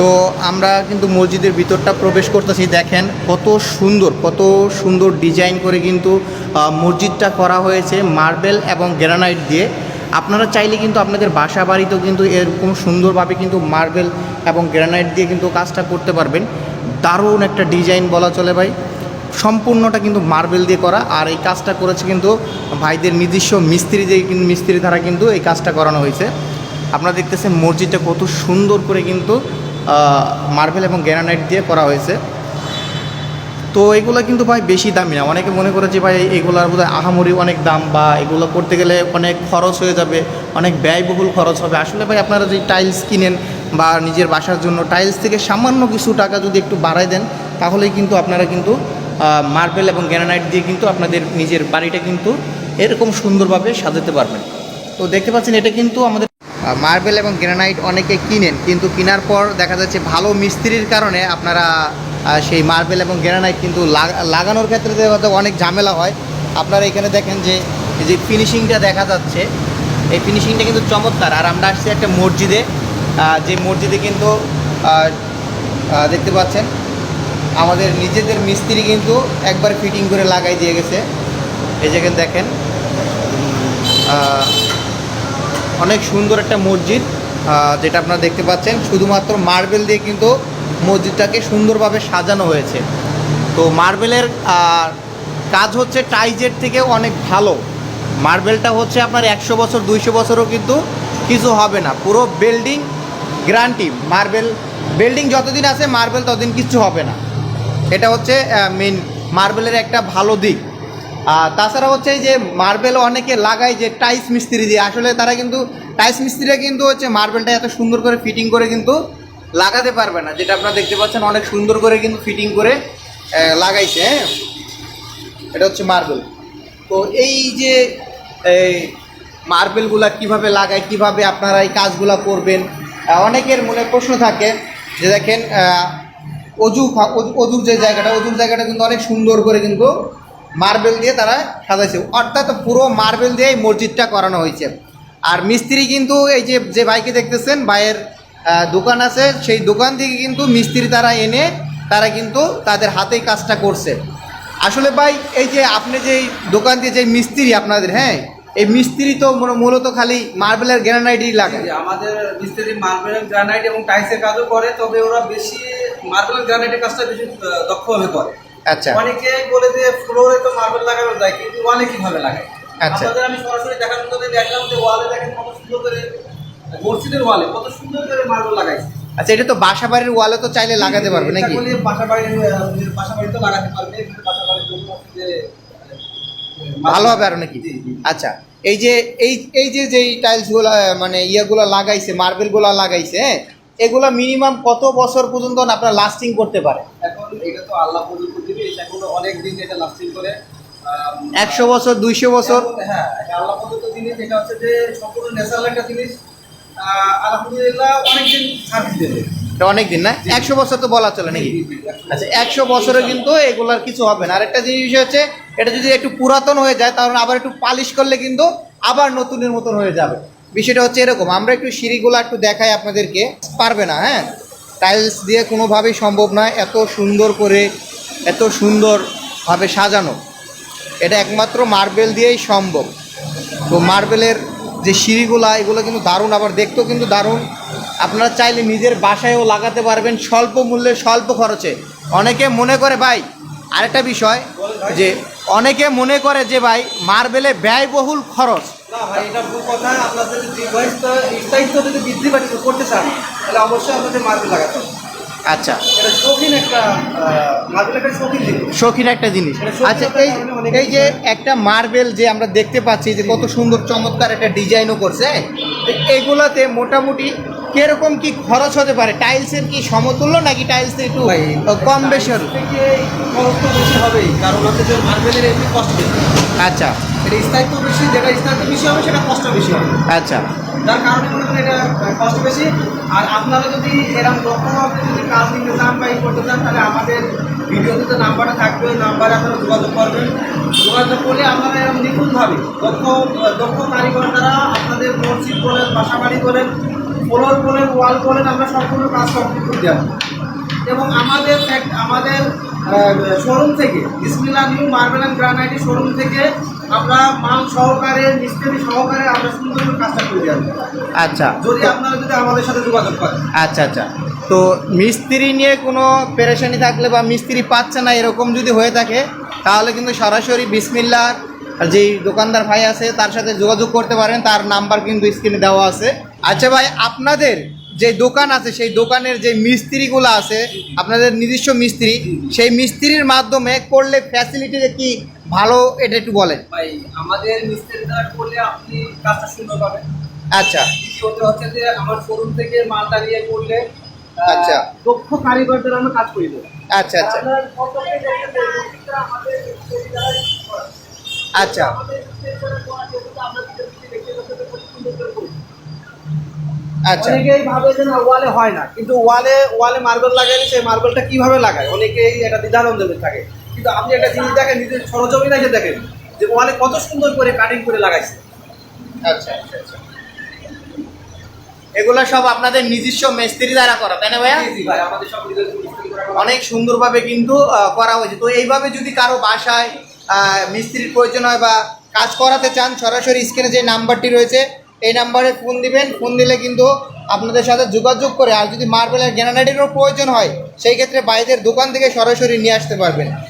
তো আমরা কিন্তু মসজিদের ভিতরটা প্রবেশ করতেছি, দেখেন কত সুন্দর কত সুন্দর ডিজাইন করে কিন্তু মসজিদটা করা হয়েছে মার্বেল এবং গ্রানাইট দিয়ে। আপনারা চাইলে কিন্তু আপনাদের বাসা বাড়িতেও কিন্তু এরকম সুন্দরভাবে কিন্তু মার্বেল এবং গ্রানাইট দিয়ে কিন্তু কাজটা করতে পারবেন। দারুণ একটা ডিজাইন বলা চলে ভাই। সম্পূর্ণটা কিন্তু মার্বেল দিয়ে করা আর এই কাজটা করেছে কিন্তু ভাইদের নিজস্ব মিস্ত্রি দিয়ে কিন্তু মিস্ত্রি দ্বারা কিন্তু এই কাজটা করানো হয়েছে। আপনারা দেখতেছেন মসজিদটা কত সুন্দর করে কিন্তু মার্বেল এবং গ্রানাইট দিয়ে করা হয়েছে। তো এগুলো কিন্তু ভাই বেশি দামি না। অনেকে মনে করে যে ভাই এগুলোর বোধহয় আহামরি অনেক দাম বা এগুলো করতে গেলে অনেক খরচ হয়ে যাবে, অনেক ব্যয়বহুল খরচ হবে। আসলে ভাই আপনারা যদি টাইলস কিনেন বা নিজের বাসার জন্য টাইলস থেকে সামান্য কিছু টাকা যদি একটু বাড়ায় দেন, তাহলেই কিন্তু আপনারা কিন্তু মার্বেল এবং গ্রানাইট দিয়ে কিন্তু আপনাদের নিজের বাড়িটা কিন্তু এরকম সুন্দরভাবে সাজাতে পারবেন। তো দেখতে পাচ্ছেন এটা কিন্তু আমাদের মার্বেল এবং গ্রানাইট অনেকে কিনেন, কিন্তু কেনার পর দেখা যাচ্ছে ভালো মিস্ত্রির কারণে আপনারা সেই মার্বেল এবং গ্রানাইট কিন্তু লাগানোর ক্ষেত্রে অনেক ঝামেলা হয়। আপনারা এখানে দেখেন যে যে ফিনিশিংটা দেখা যাচ্ছে, এই ফিনিশিংটা কিন্তু চমৎকার। আর আমরা আসছি একটা মসজিদে যে মসজিদে কিন্তু দেখতে পাচ্ছেন, আমাদের নিজেদের মিস্ত্রি কিন্তু একবার ফিটিং করে লাগাই দিয়ে গেছে। এই জায়গায় দেখেন অনেক সুন্দর একটা মসজিদ যেটা আপনারা দেখতে পাচ্ছেন। শুধুমাত্র মার্বেল দিয়ে কিন্তু মসজিদটাকে সুন্দরভাবে সাজানো হয়েছে। তো মার্বেলের কাজ হচ্ছে টাইজের থেকে অনেক ভালো। মার্বেলটা হচ্ছে আপনার একশো বছর, দুইশো বছরও কিন্তু কিছু হবে না। পুরো বিল্ডিং গ্রান্টি। মার্বেল, বিল্ডিং যতদিন আছে, মার্বেল ততদিন কিছু হবে না। এটা হচ্ছে মেন মার্বেলের একটা ভালো দিক। আর তাছাড়া হচ্ছে যে মার্বেল অনেকে লাগায় যে টাইস মিস্ত্রি দিয়ে। আসলে তারা কিন্তু টাইস মিস্ত্রিরা কিন্তু হচ্ছে মার্বেলটা এত সুন্দর করে ফিটিং করে কিন্তু লাগাতে পারবে না। যেটা আপনারা দেখতে পাচ্ছেন, অনেক সুন্দর করে কিন্তু ফিটিং করে লাগাইছে হ্যাঁ? এটা হচ্ছে মার্বেল তো এই যে এই মার্বেলগুলা কীভাবে লাগায়, কীভাবে আপনারা এই কাজগুলা করবেন অনেকের মনে প্রশ্ন থাকে যে দেখেন অজু- অজুর যে জায়গাটা, অজুর জায়গাটা কিন্তু অনেক সুন্দর করে কিন্তু মার্বেল দিয়ে তারা সাজাইছে। অর্থাৎ পুরো মার্বেল দিয়ে এই মসজিদটা করানো হয়েছে। আর মিস্ত্রি কিন্তু এই যে যে ভাইকে দেখতেছেন, ভাইয়ের দোকান আছে, সেই দোকান থেকে কিন্তু মিস্ত্রি তারা এনে তারা কিন্তু তাদের হাতেই কাজটা করছে। আসলে ভাই, এই যে আপনি যে দোকান দিয়ে যে মিস্ত্রি আপনাদের হ্যাঁ এই মিস্ত্রি তো মূলত খালি মার্বেলের গ্রানাইটই লাগে। আমাদের মিস্ত্রি মার্বেলের গ্রানাইট এবং টাইলসের কাজও করে, তবে ওরা বেশি মার্বেল গ্রানাইটের কাজটা বেশি দক্ষভাবে করে। আচ্ছা। অনেকে বলে যে ফ্লোরে তো মার্বেল লাগানো যায় কিন্তু ওয়ালে কীভাবে লাগায়? আচ্ছা। আপনাদের আমি সরাসরি দেখানোর জন্য দেখলাম যে ওয়ালে দেখেন কত সুন্দর করে মসজিদের ওয়ালে কত সুন্দর করে মার্বেল লাগাইছে। আচ্ছা এটা তো বাসা বাড়ির ওয়ালে তো চাইলে লাগাতে পারবে নাকি? বাসা বাড়ি বাসা বাড়িতে লাগাতে পারবে বাসা বাড়ির জন্য যে ভালো হবে আরও নাকি। আচ্ছা এই যে এই এই যে যেই টাইলসগুলো মানে ইয়েগুলো লাগাইছে মার্বেলগুলো লাগাইছে হ্যাঁ? এগুলো মিনিমাম কত বছর পর্যন্ত আপনার লাস্টিং করতে পারে? এখন এটা তো আল্লাহ পর্যন্ত দিবে এটা কোনো অনেক দিন এটা লাস্টিং করে। একশো বছর দুইশো বছর? হ্যাঁ এটা আল্লাহ পর্যন্ত জিনিস এটা হচ্ছে যে সম্পূর্ণ ন্যাচারাল একটা জিনিস। আলহামদুলিল্লাহ অনেকদিন সার্ভিস দেবে। অনেক দিন না? একশো বছর তো বলা চলে নাকি? আচ্ছা একশো বছরে কিন্তু এগুলার কিছু হবে না। আর একটা জিনিস হচ্ছে এটা যদি একটু পুরাতন হয়ে যায় তাহলে আবার একটু পালিশ করলে কিন্তু আবার নতুনের মতন হয়ে যাবে। বিষয়টা হচ্ছে এরকম, আমরা একটু সিঁড়িগুলো একটু দেখাই আপনাদেরকে। পারবে না হ্যাঁ? টাইলস দিয়ে কোনোভাবেই সম্ভব নয় এত সুন্দর করে, এত সুন্দরভাবে সাজানো। এটা একমাত্র মার্বেল দিয়েই সম্ভব। তো মার্বেলের যে সিঁড়িগুলো, এগুলো কিন্তু দারুণ, আবার দেখতেও কিন্তু দারুণ। আপনারা চাইলে নিজের বাসায়ও লাগাতে পারবেন, স্বল্প মূল্যে, স্বল্প খরচে। অনেকে মনে করে, ভাই, আরেকটা বিষয়, যে অনেকে মনে করে যে, ভাই মার্বেলে ব্যয়বহুল খরচ। না ভাই এটা ভুল কথা। আপনাদের ডিভাইসটা স্থায়িত্ব যদি বৃদ্ধি বাড়ি করতে চান তাহলে অবশ্যই আপনাদের মার্বেল লাগাতে হবে। আচ্ছা। এটা শৌখিন একটা মার্বেল একটা শৌখিন জিনিস। শৌখিন একটা জিনিস। আচ্ছা এই এই যে একটা মার্বেল যে আমরা দেখতে পাচ্ছি যে কত সুন্দর চমৎকার একটা ডিজাইনও করছে এগুলাতে মোটামুটি কীরকম কি খরচ হতে পারে? টাইলসের কি সমতুল্য নাকি টাইলস একটু কম বেশি হবে খরচ তো বেশি হবেই কারণ হচ্ছে মার্বেলের এমনি কষ্ট আচ্ছা। এটা স্থায়িত্ব বেশি যেটা স্থায়িত্ব বেশি হবে সেটা কষ্ট বেশি হবে। আচ্ছা। যার কারণে মনে করেন এটা কষ্ট বেশি। আর আপনারা যদি এরকম দক্ষভাবে যদি কাজ নিতে চান বা ই করতে চান তাহলে আমাদের ভিডিওতে তো নাম্বারটা থাকবে নাম্বারে আপনারা যোগাযোগ করবেন। যোগাযোগ করলে আপনারা এরকম নিখুঁতভাবে দক্ষ দক্ষ কারিগর দ্বারা আপনাদের মসজিদ বলেন বাসা বাড়ি বলেন ফ্লোর বলেন ওয়াল বলেন আমরা সম্পূর্ণ কাজ করে দেবো। এবং আমাদের আমাদের শোরুম থেকে ইসমিলা নিউ মার্বেল অ্যান্ড গ্রানাইটের শোরুম থেকে আমরা মাল সহকারে মিস্ত্রি সহকারে আমরা সুন্দর করে কাজটা করে দেবো আচ্ছা। যদি আপনারা যদি আমাদের সাথে যোগাযোগ করেন। আচ্ছা আচ্ছা। তো মিস্ত্রি নিয়ে কোনো পেরেশানি থাকলে বা মিস্ত্রি পাচ্ছে না এরকম যদি হয়ে থাকে তাহলে কিন্তু সরাসরি বিসমিল্লার যেই দোকানদার ভাই আছে তার সাথে যোগাযোগ করতে পারেন। তার নাম্বার কিন্তু স্ক্রিনে দেওয়া আছে। আচ্ছা ভাই আপনাদের যে দোকান আছে সেই দোকানের যে মিস্ত্রিগুলো আছে আপনাদের নিজস্ব মিস্ত্রি সেই মিস্ত্রির মাধ্যমে করলে ফ্যাসিলিটি কি ভালো এটা একটু বলেন। ভাই আমাদের মিস্ত্রি দ্বারা করলে আপনি কাজটা সুন্দর পাবেন। আচ্ছা। দ্বিতীয়ত হচ্ছে যে আমার শোরুম থেকে মালটা নিয়ে করলে আচ্ছা। দক্ষ কারিগরদের আমরা কাজ করি। আচ্ছা আচ্ছা। আপনার আচ্ছা। অনেকেই ভাবে যে না ওয়ালে হয় না। কিন্তু ওয়ালে ওয়ালে মার্বেল লাগাইলে সেই মার্বেলটা কীভাবে লাগায়? অনেকেই এটা দ্বিধানন্দে থাকে। কিন্তু আপনি একটা জিনিস দেখেন নিজের সরজমিন এসে দেখেন যে ওয়ালে কত সুন্দর করে কাটিং করে লাগাইছে। আচ্ছা আচ্ছা আচ্ছা। এগুলো সব আপনাদের নিজস্ব মিস্ত্রি দ্বারা করা তাই না ভাইয়া। অনেক সুন্দরভাবে কিন্তু করা হয়েছে। তো এইভাবে যদি কারও বাসায় মিস্ত্রির প্রয়োজন হয় বা কাজ করাতে চান সরাসরি স্ক্রিনে যে নাম্বারটি রয়েছে এই নাম্বারে ফোন দিবেন ফোন দিলে কিন্তু আপনাদের সাথে যোগাযোগ করে আর যদি মার্বেলের গ্যানানাইটেরও প্রয়োজন হয়, সেই ক্ষেত্রে বাইরের দোকান থেকে সরাসরি নিয়ে আসতে পারবেন।